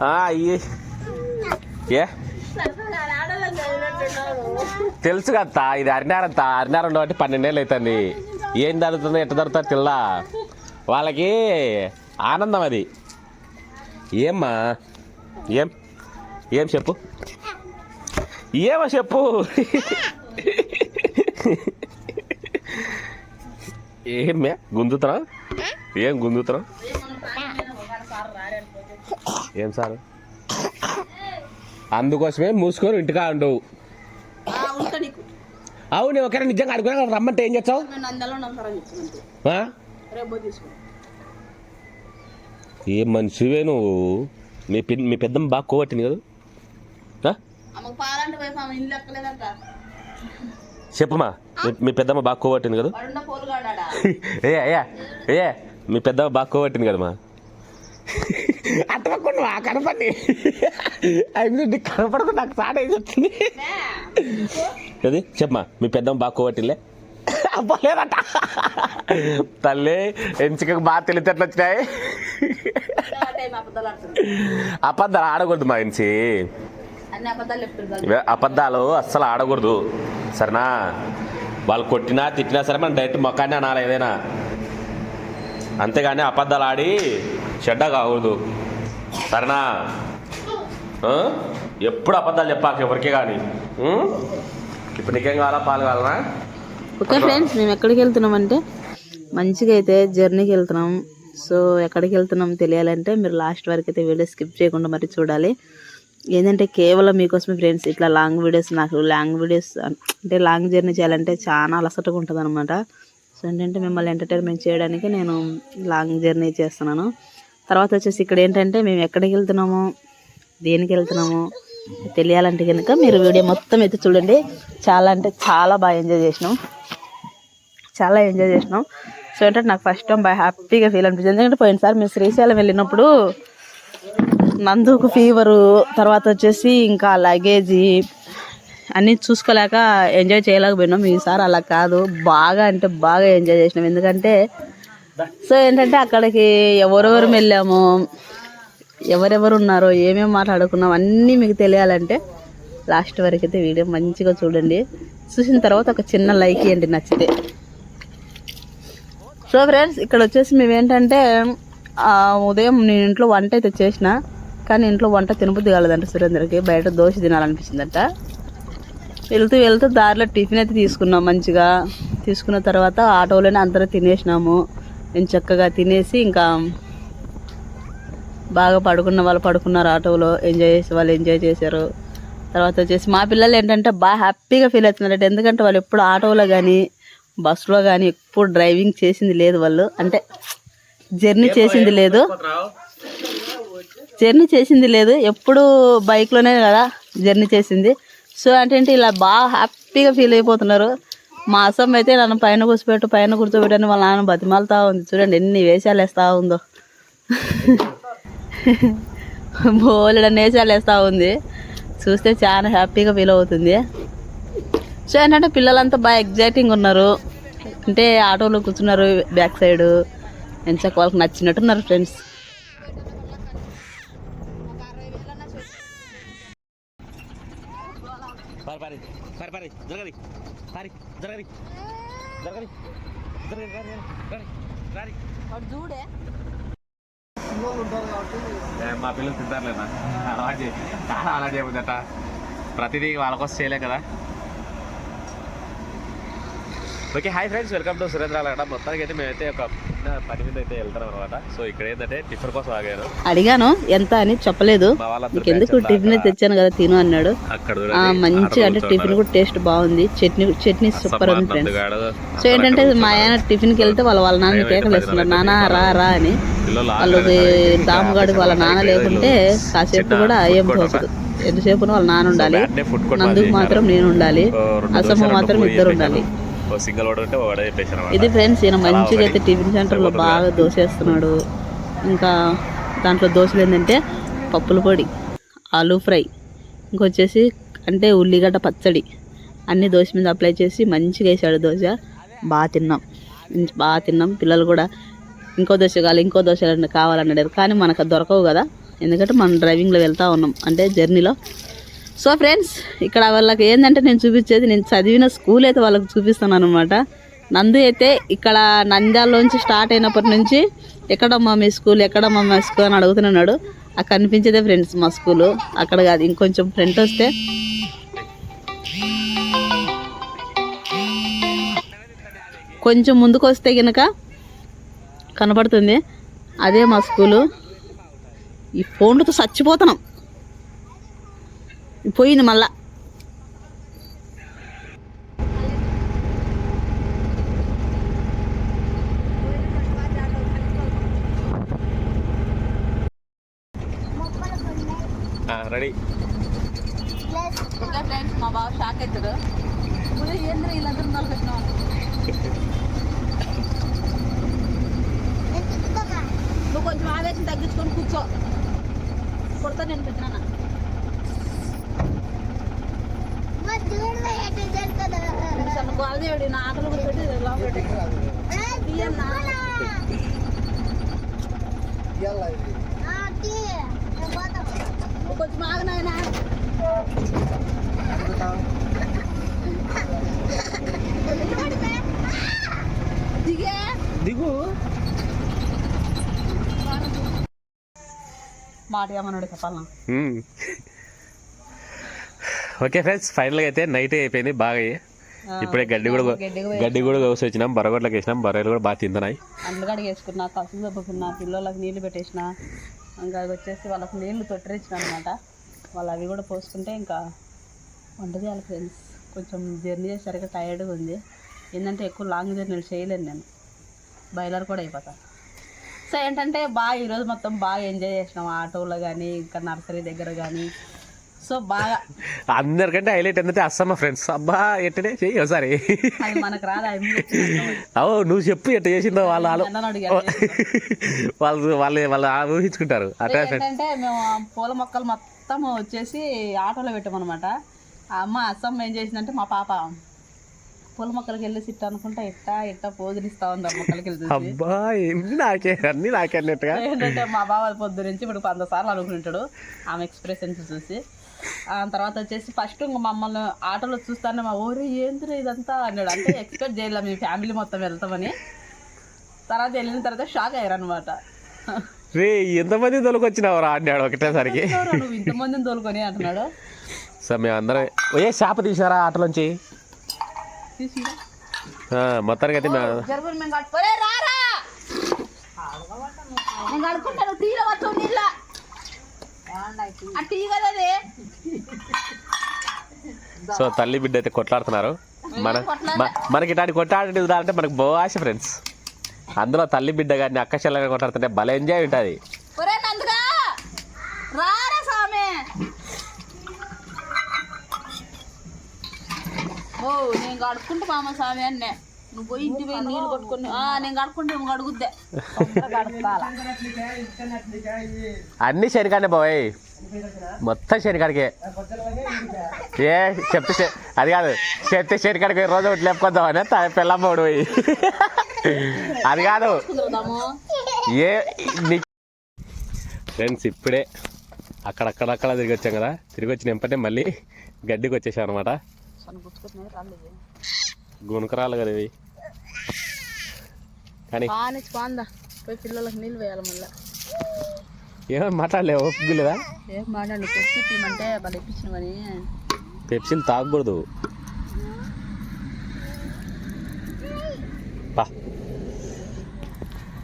అయ్యి ఏ? తెలుసు కదా ఇది అరినారంత అరినారం కాబట్టి పన్నెండేళ్ళు అవుతుంది ఏం జరుగుతుందో ఎట్ట జరుగుతుందో తెల్లా వాళ్ళకి ఆనందం అది. ఏమ్మా? ఏం? ఏం చెప్పు? ఏమో చెప్పు. ఏమ్మే గుంజుతున్నావు? ఏం గుంజుతున్నావు? ఏం సార్? అందుకోసమే మూసుకొని ఇంటికా ఉండవు. అవును ఒకరే నిజంగా అడుగునా రమ్మంటే ఏం చేస్తావు? ఏం మనిషివే నువ్వు? మీ పిన్ మీ పెద్దమ్మ బాగా కోవట్టింది కదా? చెప్పమ్మా మీ- పెద్దమ్మ బాగా కోవట్టింది కదా? ఏ అయ్యా ఏ మీ పెద్దమ్మ బాగా కోవట్టింది కదమ్మా? అట్టకుండా ఆ కనపడి అవి నీకు కనపడదు నాకు సాట వేసి వచ్చింది. అది చెప్పమ్మా మీ పెద్దమ్మ బాగా కోవట్టిలే అవ్వలేదట తల్లి ఎంచికకు బాగా తెలితేట్లు వచ్చినాయి. అబద్ధాలు ఆడకూడదు మా ఇవే అబద్ధాలు అస్సలు ఆడకూడదు. సరేనా? వాళ్ళు కొట్టినా తిట్టినా సరే మనం డైరెక్ట్ మొక్కాన్ని అనాలి ఏదైనా. అంతేగాని అబద్ధాలు ఆడి చెడ్డ కాకూడదు. సరేనా? ఎప్పుడు అబద్ధాలు చెప్పాక ఎవరికే కానీ? ఇప్పుడు నీకేం కావాలా? పాలు కావాలనా? ఓకే ఫ్రెండ్స్ మేము ఎక్కడికి వెళ్తున్నామంటే మంచిగా అయితే జర్నీకి వెళ్తున్నాం. సో ఎక్కడికి వెళ్తున్నాం తెలియాలంటే మీరు లాస్ట్ వరకు అయితే వీడియో స్కిప్ చేయకుండా మరి చూడాలి. ఏంటంటే కేవలం మీకోసమే ఫ్రెండ్స్ ఇట్లా లాంగ్ వీడియోస్ నాకు లాంగ్ వీడియోస్ అంటే లాంగ్ జర్నీ చేయాలంటే చాలా అలసటగా ఉంటుంది అనమాట సో ఏంటంటే మిమ్మల్ని ఎంటర్టైన్మెంట్ చేయడానికి నేను లాంగ్ జర్నీ చేస్తున్నాను. తర్వాత వచ్చేసి ఇక్కడ ఏంటంటే మేము ఎక్కడికి వెళ్తున్నాము? దేనికి వెళ్తున్నాము? తెలియాలంటే కనుక మీరు వీడియో మొత్తం అయితే చూడండి. చాలా అంటే చాలా బాగా ఎంజాయ్ చేసినాం. చాలా ఎంజాయ్ చేసినాం. సో ఏంటంటే నాకు ఫస్ట్ టైం బాగా హ్యాపీగా ఫీల్ అనిపించింది. ఎందుకంటే పోయినసారి మేము శ్రీశైలం వెళ్ళినప్పుడు నందుకు ఫీవరు తర్వాత వచ్చేసి ఇంకా లగేజీ అన్నీ చూసుకోలేక ఎంజాయ్ చేయలేకపోయినాం. ఈసారి అలా కాదు. బాగా అంటే బాగా ఎంజాయ్ చేసినాం. ఎందుకంటే సో ఏంటంటే అక్కడికి ఎవరెవరు వెళ్ళాము ఎవరెవరు ఉన్నారో ఏమేమి మాట్లాడుకున్నాం అన్నీ మీకు తెలియాలంటే లాస్ట్ వరకు అయితే వీడియో మంచిగా చూడండి. చూసిన తర్వాత ఒక చిన్న లైక్ ఇవ్వండి నచ్చితే. సో ఫ్రెండ్స్ ఇక్కడ వచ్చేసి మేము ఏంటంటే ఉదయం నేను ఇంట్లో వంట అయితే చేసిన కానీ ఇంట్లో వంట తినబుద్ధి కాలేదంట సురేందర్కి. బయట దోశ తినాలనిపించిందంట. వెళ్తూ వెళ్తూ దారిలో టిఫిన్ అయితే తీసుకున్నాం మంచిగా. తీసుకున్న తర్వాత ఆటోలోనే అందరూ తినేసినాము. నేను చక్కగా తినేసి ఇంకా బాగా పడుకున్న వాళ్ళు పడుకున్నారు ఆటోలో ఎంజాయ్ చేసే వాళ్ళు ఎంజాయ్ చేశారు. తర్వాత వచ్చేసి మా పిల్లలు ఏంటంటే బాగా హ్యాపీగా ఫీల్ అవుతున్నారు ఎందుకంటే వాళ్ళు ఎప్పుడు ఆటోలో కానీ బస్సులో కానీ ఎప్పుడు డ్రైవింగ్ చేసింది లేదు వాళ్ళు. అంటే జర్నీ చేసింది లేదు. జర్నీ చేసింది లేదు. ఎప్పుడు బైక్లోనే కదా జర్నీ చేసింది. సో అంటే ఇలా బాగా హ్యాపీగా ఫీల్ అయిపోతున్నారు. మా అసమ్ అయితే నన్ను పైన కూర్చోబెట్టు పైన కూర్చోబెట్టని వాళ్ళ నాన్న బతిమాలుతా ఉంది. చూడండి ఎన్ని వేషాలు వేస్తూ ఉందో. బోలెడన్ని వేషాలు వేస్తూ ఉంది. చూస్తే చాలా హ్యాపీగా ఫీల్ అవుతుంది. సో ఏంటంటే పిల్లలంతా బాగా ఎగ్జైటింగ్ ఉన్నారు. అంటే ఆటోలో కూర్చున్నారు బ్యాక్ సైడ్. ఎంచక వాళ్ళకి నచ్చినట్టున్నారు ఫ్రెండ్స్. పరి పరి జరగది పారి జరగది జరగది జరగది రారి రారి రారి చూడే ఏ, మా పిల్లలు తింటారులేనా చాలా అలవాటు చేయబోద్దట ప్రతిదీ వాళ్ళ కోసం చేయలే కదా. Okay hi friends welcome to Surendra అక్కడ మొత్తానికి అయితే మేమైతే ఒక పని మీద అయితే వెళ్తాం అనమాట సో ఇక్కడ ఏంటంటే టిఫిన్ కోసం ఆగాను. అడిగాను ఎంత అని చెప్పలేదు. ఎందుకు టిఫిన్ తెచ్చాను కదా తిను అన్నాడు. అక్కడ ఆ, మంచిగా అంటే టిఫిన్ కూడా టేస్ట్ బాగుంది. చట్నీ చట్నీ సూపర్ ఉంది ఫ్రెండ్స్. సో ఏంటంటే మా ఆయన టిఫిన్కి వెళ్తే వాళ్ళ వాళ్ళ నాన్న కేకలు వేస్తున్నారు. నాన్న రా రా అని. వాళ్ళకి దామగాడికి వాళ్ళ నాన్న లేకుంటే కాసేపు కూడా ఏం తోచదు ఎంతసేపు వాళ్ళ నాన్న ఉండాలి. నందుకు మాత్రం నేను ఉండాలి. అసమ్మ మాత్రం ఇద్దరు ఉండాలి. సింగిల్ వాడు ఉంటే వాడే చెప్పేసాను ఇది ఫ్రెండ్స్ ఈయన మంచిగా అయితే టిఫిన్ సెంటర్లో బాగా దోశ వేస్తున్నాడు ఇంకా దాంట్లో దోశలు ఏంటంటే పప్పుల పొడి ఆలూ ఫ్రై ఇంకొచ్చేసి అంటే ఉల్లిగడ్డ పచ్చడి అన్ని దోశ మీద అప్లై చేసి మంచిగా వేసాడు దోశ. బాగా తిన్నాం. బాగా తిన్నాం. పిల్లలు కూడా ఇంకో దోశ కావాలి ఇంకో దోశ కావాలని అడిగారు కానీ మనకు దొరకవు కదా. ఎందుకంటే మనం డ్రైవింగ్లో వెళ్తా ఉన్నాం. అంటే జర్నీలో సో ఫ్రెండ్స్ ఇక్కడ వాళ్ళకి ఏంటంటే నేను చూపించేది నేను చదివిన స్కూల్ అయితే వాళ్ళకి చూపిస్తాను అనమాట నందు అయితే ఇక్కడ నంద్యాలలోంచి స్టార్ట్ అయినప్పటి నుంచి ఎక్కడమ్మా మీ స్కూల్ ఎక్కడమ్మా మా స్కూల్ అని అడుగుతున్నాడు. అక్కడ కనిపించేదే ఫ్రెండ్స్ మా స్కూలు. అక్కడ కాదు ఇంకొంచెం ఫ్రంట్ వస్తే. కొంచెం ముందుకు వస్తే కనుక కనపడుతుంది. అదే మా స్కూలు. ఈ ఫోన్లతో చచ్చిపోతున్నాం. పోయింది మళ్ళా. రెడీ. ఫ్రెండ్స్ మా బావ షాక్ అవుతాడు ఏంద్ర వీళ్ళందరూ నలుగుతున్నాం నువ్వు కొంచెం ఆవేశం తగ్గించుకొని కూర్చో. కొడతా నేను పెట్టినా నా ఆకలి కూడా పెట్టి కొంచెం ఆగనాయనా దిగే. దిగు. మాట ఏమన్నాడు చెప్పాలనా ఓకే ఫ్రెండ్స్ ఫైనల్గా అయితే నైట్ అయిపోయింది బాగా ఇప్పుడే గడ్డి కూడా గడ్డి కూడా కోసి వచ్చినాం బరగొట్లకి వేసినాం బర్రెలు కూడా బాగా తింటున్నాయి అండ్లగడికి వేసుకున్నా కసులు దబ్బుకున్నా పిల్లలకి నీళ్ళు పెట్టేసిన ఇంకా అది వచ్చేసి వాళ్ళకి నీళ్ళు తొట్టిరించిన అనమాట వాళ్ళు అవి కూడా పోసుకుంటే ఇంకా వంట చేయాలి ఫ్రెండ్స్ కొంచెం జర్నీ చేసరికి టైర్డ్గా ఉంది. ఏంటంటే ఎక్కువ లాంగ్ జర్నీలు చేయలేను నేను. బయలర్ కూడా అయిపోతా. సో ఏంటంటే బాగా ఈరోజు మొత్తం బాగా ఎంజాయ్ చేసినాం. ఆటోలో కానీ ఇంకా నర్సరీ దగ్గర కానీ సో బాగా అందరికంటే హైలైట్ ఏంటంటే అస్సమ్మ ఫ్రెండ్స్ అబ్బా ఎట్టనే చెయ్యి ఒకసారి. మనకు రాదు? అవి నువ్వు చెప్పు ఎట్ట చేసిందో వాళ్ళు. వాళ్ళు వాళ్ళు వాళ్ళు ఊహించుకుంటారు. ఏంటంటే మేము పూల మొక్కలు మొత్తం వచ్చేసి ఆటోలో పెట్టామన్నమాట. ఆ అమ్మ అస్సమ్మ ఏం చేసిందంటే మా పాప పూల మొక్కలకి వెళ్ళి సిట్ అనుకుంటా ఇట్టా ఇట్టా పోజులు ఇస్తా ఉంది మొక్కలకి వెళ్ళి చూసి. అబ్బా ఎన్ని నాకే అన్ని నాకే అన్నట్టుగా. ఏంటంటే మా బావ పొద్దు నుంచి ఇప్పుడు వంద సార్లు అనుకుంటాడు ఆమె ఎక్స్ప్రెషన్స్ చూసి. తర్వాత వచ్చేసి ఫస్ట్ ఇంక మమ్మల్ని ఆటోలో చూస్తానే మా ఊరి ఏంద్ర ఇదంతా? అన్నాడు. అంటే ఎక్స్పెక్ట్ చేయలే మీ ఫ్యామిలీ మొత్తం వెళ్తామని. తర్వాత వెళ్ళిన తర్వాత షాక్ అయ్యారు అనమాట రే ఎంతమంది తొలకొచ్చినావు రా అన్నాడు ఒకటేసరికి. నువ్వు? ఇంతమందిని తోలుకొని అంటున్నాడు. సో మేమందరం ఏ చేప తీసారా ఆటలోంచి? ఆ, మొత్తానికి అయితే మేము సో తల్లి బిడ్డ అయితే కొట్లాడుతున్నారు. మన మనకి ఇట్లాంటి కొట్లాడే అంటే మనకు బో ఆశ ఫ్రెండ్స్ అందులో తల్లి బిడ్డ కానీ అక్క చెల్లెగా కొట్లాడుతుంటే భలే ఎంజాయ్ ఉంటుంది. ఓ నేను కడుక్కుంటా మామ సామె అన్నే. నువ్వు పోయి ఇంటి పోయి నీళ్ళు కొట్టుకొని నేను కడుక్కుంటే నువ్వు కడుగుద్దే. కడుక్కోవాలా అన్ని శనికానే బాయ్ మొత్తం శనికాడికే. ఏ చెప్తే అది కాదు. చెప్తే శనికాడికి రోజు ఒకటి లేపుకొద్దామని పిల్లమ్మోడు పోయి. అది కాదు. ఏ ఫ్రెండ్స్ ఇప్పుడే అక్కడక్కడక్కడ తిరిగి వచ్చాం కదా. తిరిగి వచ్చిన వెంపటే మళ్ళీ గడ్డికి వచ్చేసాం అనమాట గుణకరాలు కదా ఇవి. కానీ పాని పాందా పోయి పిల్లలకు నీళ్ళు వేయాలి మళ్ళీ. ఏమని మాట్లాడలేవు? ఒప్పుకోలేదా? ఏం మాట్లాడు పెప్సీ ఇప్పిమంటే వాళ్ళు ఇప్పించినవని. పెప్సీలు తాగకూడదు.